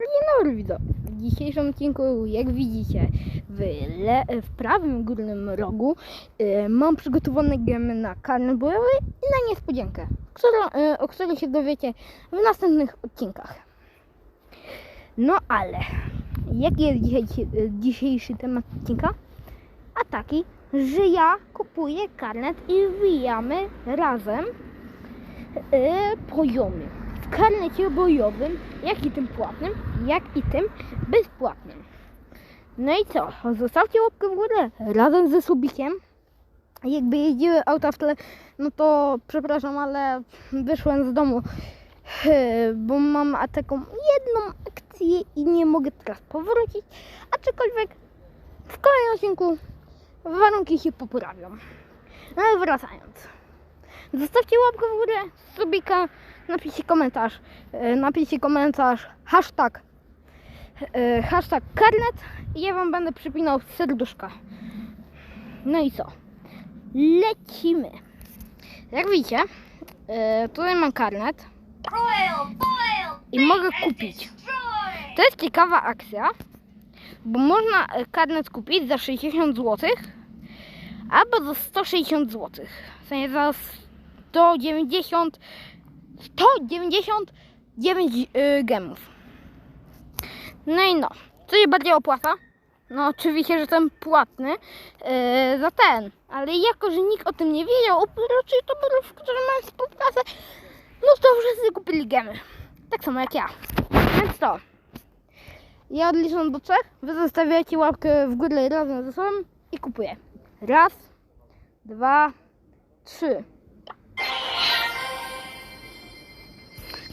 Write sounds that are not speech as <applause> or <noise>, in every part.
Dzień dobry widzowie. W dzisiejszym odcinku, jak widzicie, w, le, w prawym górnym rogu y, mam przygotowane gemy na karnet bojowy i na niespodziankę, którą, y, o której się dowiecie w następnych odcinkach. No ale, jaki jest dzisiaj, y, dzisiejszy temat odcinka? A taki, że ja kupuję karnet i wbijamy razem y, poziomy w karnecie bojowym, jak i tym płatnym, jak i tym bezpłatnym. No i co? Zostawcie łapkę w górę razem ze subikiem. Jakby jeździły auta w tle, no to przepraszam, ale wyszłem z domu, <laughs> bo mam taką jedną akcję i nie mogę teraz powrócić. Aczkolwiek w kolejnym odcinku warunki się poprawią. No ale wracając. Zostawcie łapkę w górę, subika, napiszcie komentarz. E, Napiszcie komentarz hashtag e, hashtag karnet i ja wam będę przypinał serduszka. No i co? Lecimy. Jak widzicie, e, tutaj mam karnet i mogę kupić. To jest ciekawa akcja, bo można karnet kupić za 60 zł albo za 160 zł. W sensie za 190 199 y, gemów. No i no, co się bardziej opłaca? No oczywiście, że ten płatny yy, za ten, ale jako, że nikt o tym nie wiedział, oprócz youtuberów, którzy mają współpracę, no to wszyscy kupili gemy. Tak samo jak ja. Więc to. Ja odliczam do trzech, wy zostawiacie łapkę w górę razem ze sobą i kupuję. Raz, dwa, trzy.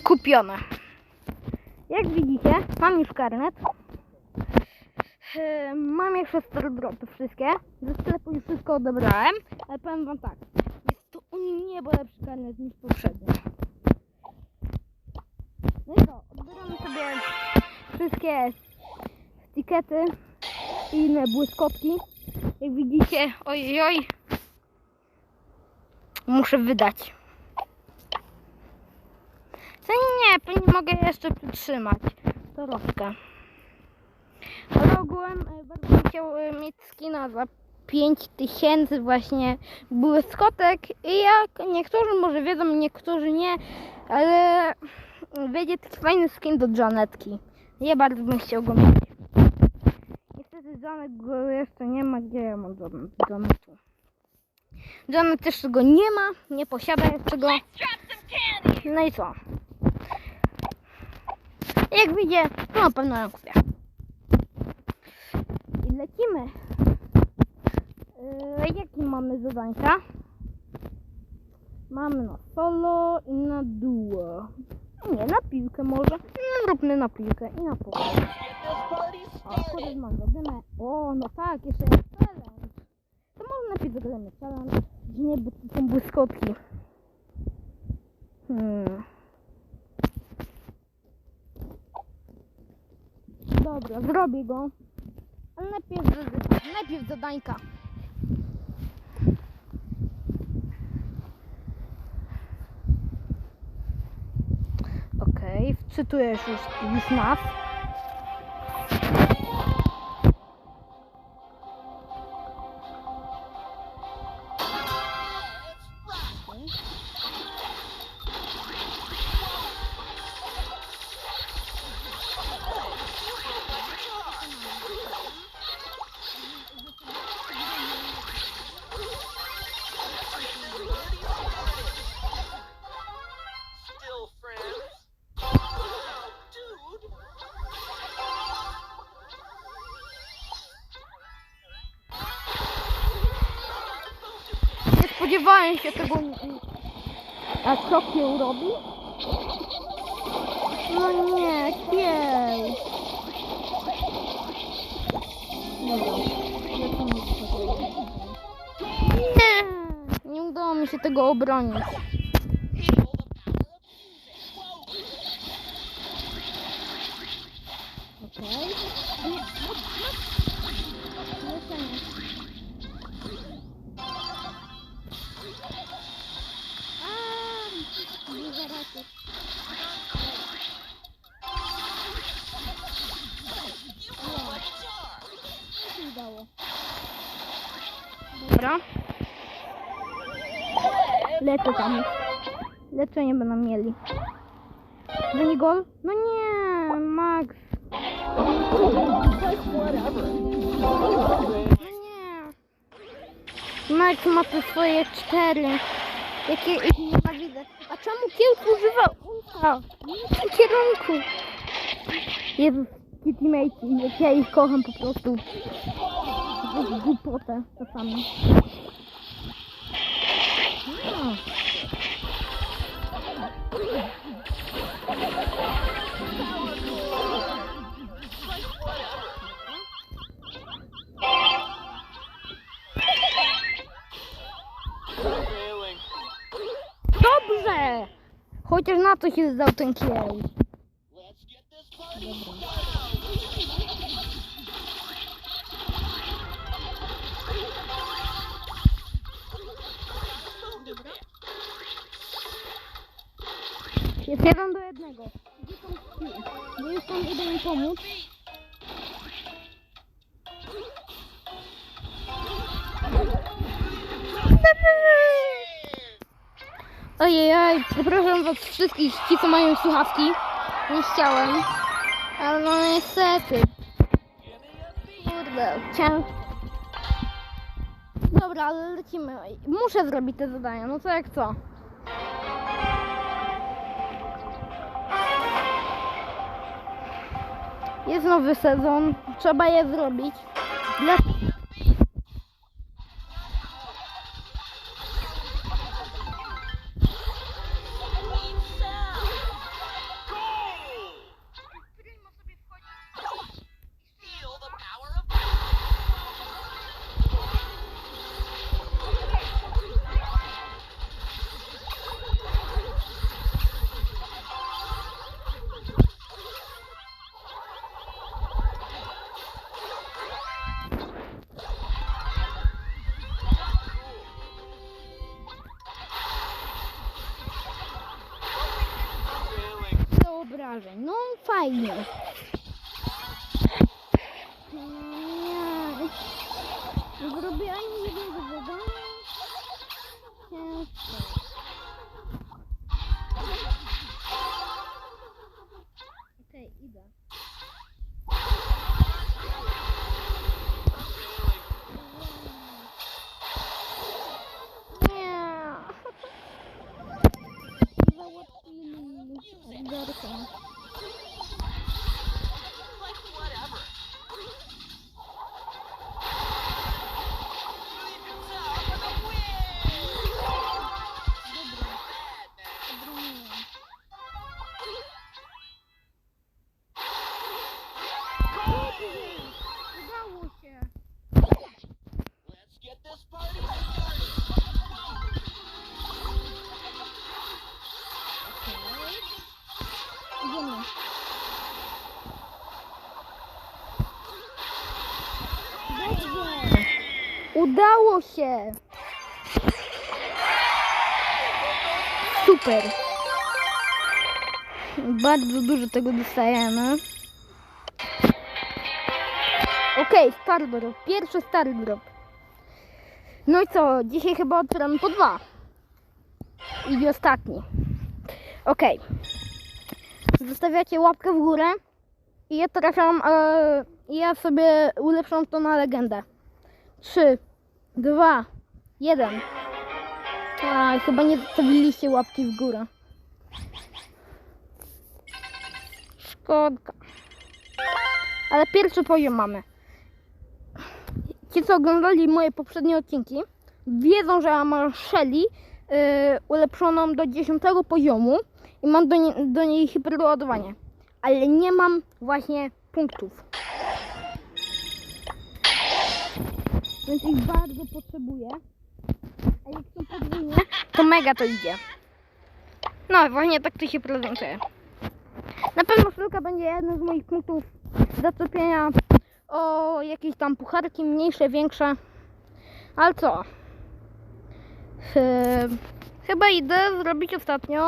Kupione. Jak widzicie, mam już karnet. E, Mam jeszcze stardropy wszystkie. Ze sklepu już wszystko odebrałem, ale powiem wam tak. Jest to u niebo lepszy karnet niż poprzedni. No i co? Odbieramy sobie wszystkie etykiety i inne błyskotki. Jak widzicie, oj, oj, muszę wydać. Co nie, to nie mogę jeszcze przytrzymać. To troszkę. Ale ogółem e, bardzo bym chciał e, mieć skina za 5000 właśnie błyskotek i jak niektórzy może wiedzą, niektórzy nie, ale będzie taki fajny skin do Janetki. Ja bardzo bym chciał go mieć. Niestety Janet go jeszcze nie ma. Gdzie ja mam Jan- Janetu? Janet też go nie ma, nie posiada jeszcze go. No i co? Jak widzicie, to na pewno ją kupię. I lecimy. Yy, jakie mamy zadanka? Mamy na solo i na duo. Nie, na piłkę może. No, zróbmy na piłkę i na pole. O, kurde, mam zadymę. O, no tak, jeszcze jest challenge. To może najpierw zagramy challenge. Nie, bo to są błyskotki. Hmm. Dobra, zrobię go. Ale najpierw, najpierw zadańka. Okej, wczytuję już, już nas. Spodziewałem się tego. A co się robi? No nie, kiel. Dobra. Nie, nie udało mi się tego obronić. Dobra. Lecę tam. Leczenie będą mieli. Będzie gol? No nie, Max. No nie. Max ma te swoje cztery. Jakie ich nienawidzę. A czemu Kiełku używa ulta? W tym kierunku. Jezus, ci teammates, jak ja ich kocham po prostu. Jest głupotę czasami. Dobrze! Chociaż na to się zdał ten kiej. Let's Jest jeden do jednego. Gdzie są? Bo już tam idę im pomóc. Ojej, przepraszam was wszystkich, ci co mają słuchawki. Nie chciałem. Ale no niestety. Kurde, chciałem... Dobra, ale lecimy. Muszę zrobić te zadania, no co jak co. Jest nowy sezon, trzeba je zrobić. Dla... do obrażeń. No fajnie. Nie. Nie zrobię Hadi görüşürüz. Udało się. Super. Bardzo dużo tego dostajemy. Okej, okay, Star Drop. Pierwszy Star Drop. No i co? Dzisiaj chyba otwieramy po dwa. I ostatni. Okej. Zostawiacie łapkę w górę i ja trafiam, e, ja sobie ulepszam to na legendę. 3, 2, 1. A, chyba nie zostawiliście łapki w górę. Szkodka. Ale pierwszy poziom mamy. Ci, co oglądali moje poprzednie odcinki, wiedzą, że ja mam Shelly yy, ulepszoną do 10 poziomu i mam do, nie, do niej hiperładowanie. Ale nie mam właśnie punktów. Więc ich bardzo potrzebuję. A jak są podwójnie, to mega to idzie. No właśnie tak to się prezentuje. Na pewno sztuka będzie jednym z moich punktów zaczepienia o jakieś tam pucharki, mniejsze, większe. Ale co? Chy- Chyba idę zrobić ostatnią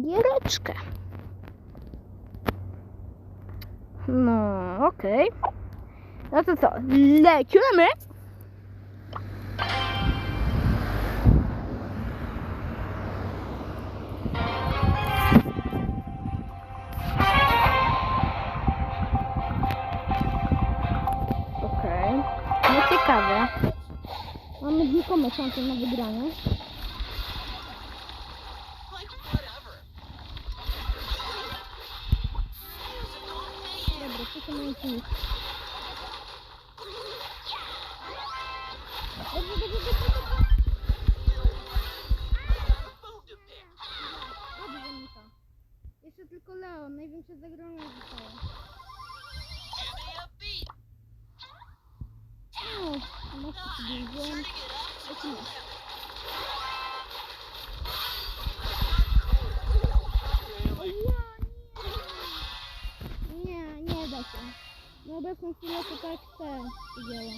giereczkę. No, okej. No to co, lecimy? Okay. No ciekawe. Mamy znikome szanse na wygranie. Dobra, co to ma obecną chwilę to tak chcę działa.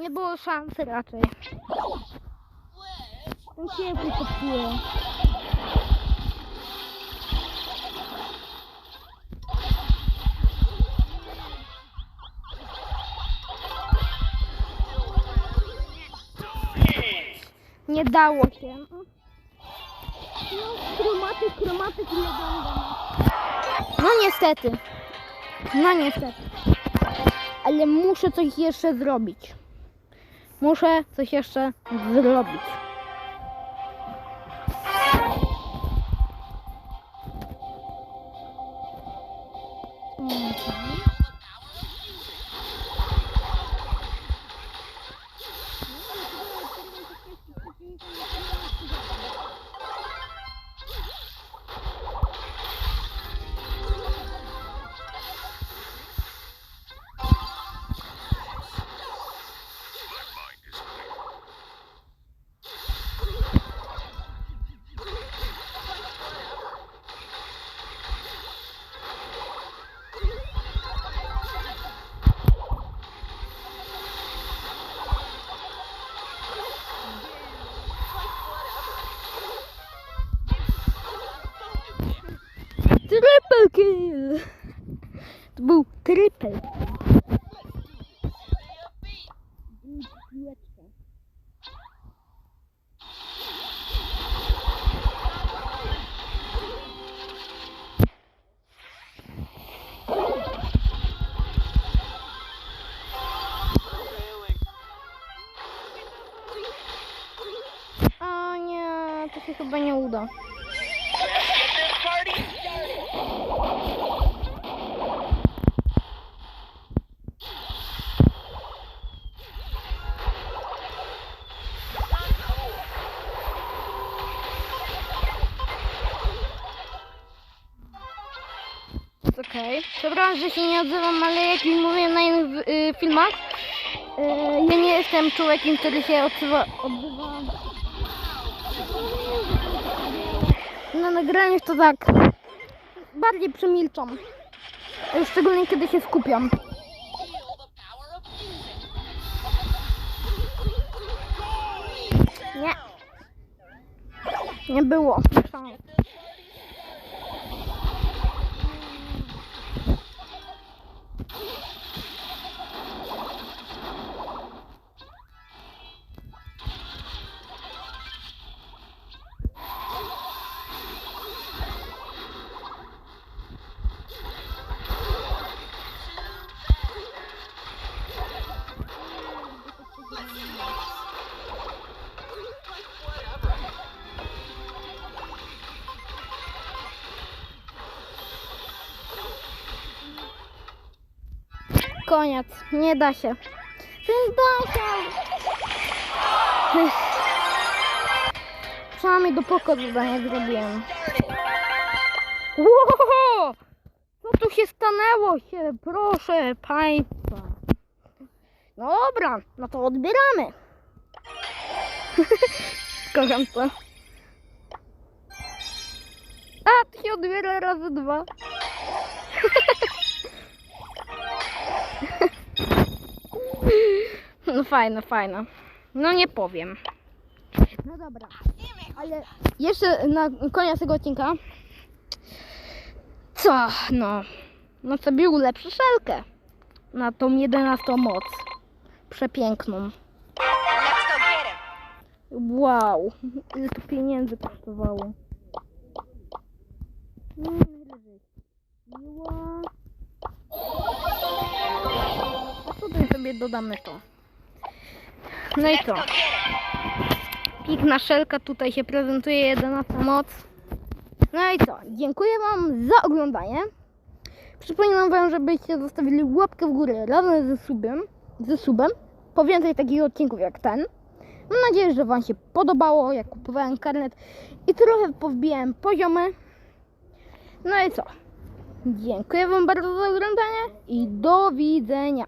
Nie było szansy raczej. Let's Ten ciepły popsuło. Nie dało się. No, chromatyk, chromatyk nie będę. No niestety. No niestety. Ale muszę coś jeszcze zrobić. Muszę coś jeszcze zrobić. Triple kill! To był triple. O nie, to się chyba nie uda. Przepraszam, że się nie odzywam, ale jak już mówiłem na innych y, filmach, y, ja nie jestem człowiekiem, który się odzywa, odzywa na nagraniu to tak bardziej przemilczam. Szczególnie kiedy się skupiam. Nie. Nie było. Koniec. Nie da się. Nie da się. Przynajmniej do pokoju zadanie zrobiłem. Ło! Co tu się stanęło się? Proszę Państwa. Dobra, no to odbieramy. <laughs> Kocham to. A, to się odbiera razy dwa. No fajne, fajne. No nie powiem. No dobra. Ale jeszcze na koniec tego odcinka. Co? No. No sobie ulepszę szelkę. Na tą jedenastą moc. Przepiękną. Wow. Ile to pieniędzy kosztowało. A jest sobie dodamy to. No i co? Piękna szelka tutaj się prezentuje, 11 moc. No i co? Dziękuję Wam za oglądanie. Przypominam Wam, żebyście zostawili łapkę w górę razem ze subem, ze subem po więcej takich odcinków jak ten. Mam nadzieję, że Wam się podobało, jak kupowałem karnet i trochę powbijałem poziomy. No i co? Dziękuję Wam bardzo za oglądanie i do widzenia.